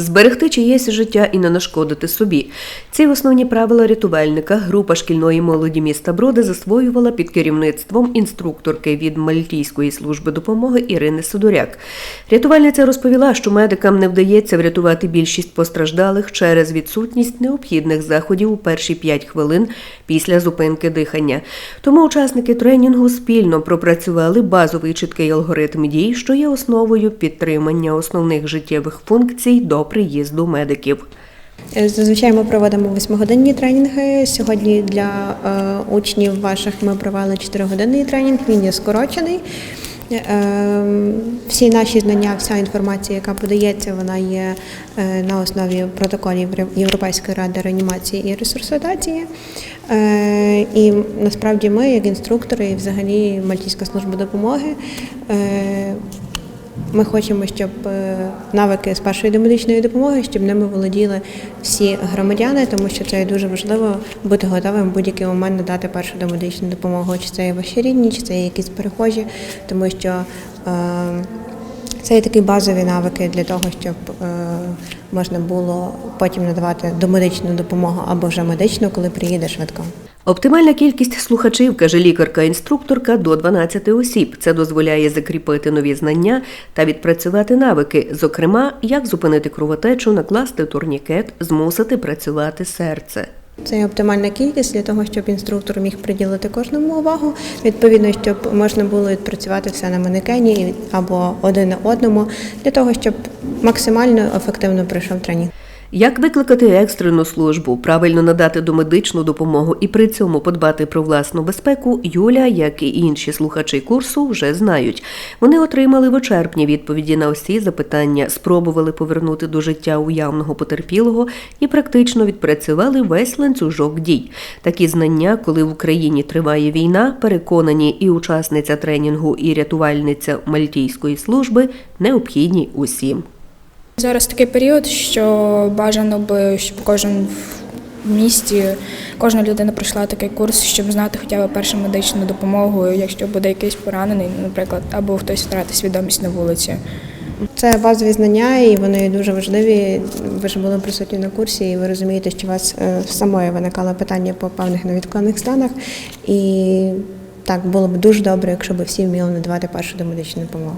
Зберегти чиєсь життя і не нашкодити собі. Ці основні правила рятувальника група шкільної молоді міста Броди засвоювала під керівництвом інструкторки від Мальтійської служби допомоги Ірини Сидоряк. Рятувальниця розповіла, що медикам не вдається врятувати більшість постраждалих через відсутність необхідних заходів у перші 5 хвилин після зупинки дихання. Тому учасники тренінгу спільно пропрацювали базовий чіткий алгоритм дій, що є основою підтримання основних життєвих функцій до приїзду медиків. Е, Зазвичай ми проводимо восьмигодинні тренінги. Сьогодні для е, учнів ваших ми провели 4-годинний тренінг, він є скорочений. Е, Всі наші знання, вся інформація, яка подається, вона є на основі протоколів Європейської ради реанімації і ресурситації. Е, І насправді ми, як інструктори, і взагалі Мальтійська служба допомоги, ми хочемо, щоб е, навики з першої домедичної допомоги, щоб ними володіли всі громадяни, тому що це дуже важливо бути готовим в будь-який момент надати першу домедичну допомогу. Чи це є ваші рідні, чи це є якісь перехожі, тому що е, це є такі базові навики для того, щоб е, можна було потім надавати домедичну допомогу або вже медичну, коли приїде швидко. Оптимальна кількість слухачів, каже лікарка-інструкторка, до 12 осіб. Це дозволяє закріпити нові знання та відпрацювати навики, зокрема, як зупинити кровотечу, накласти турнікет, змусити працювати серце. Це оптимальна кількість для того, щоб інструктор міг приділити кожному увагу. Відповідно, щоб можна було відпрацювати все на манекені або один на одному, для того, щоб максимально ефективно пройшов тренінг. Як викликати екстрену службу, правильно надати домедичну допомогу і при цьому подбати про власну безпеку, Юля, як і інші слухачі курсу, вже знають. Вони отримали вичерпні відповіді на усі запитання, спробували повернути до життя уявного потерпілого і практично відпрацювали весь ланцюжок дій. Такі знання, коли в Україні триває війна, переконані і учасниця тренінгу, і рятувальниця Мальтійської служби необхідні усім. Зараз такий період, що бажано би, щоб кожен в місті, кожна людина пройшла такий курс, щоб знати хоча б першу медичну допомогу, якщо буде якийсь поранений, наприклад, або хтось втратить свідомість на вулиці. Це базові знання, і вони дуже важливі. Ви ж були присутні на курсі, і ви розумієте, що у вас е, самої виникало питання по певних невідкладних станах. І так було б дуже добре, якщо б всі вміли надавати першу домедичну допомогу.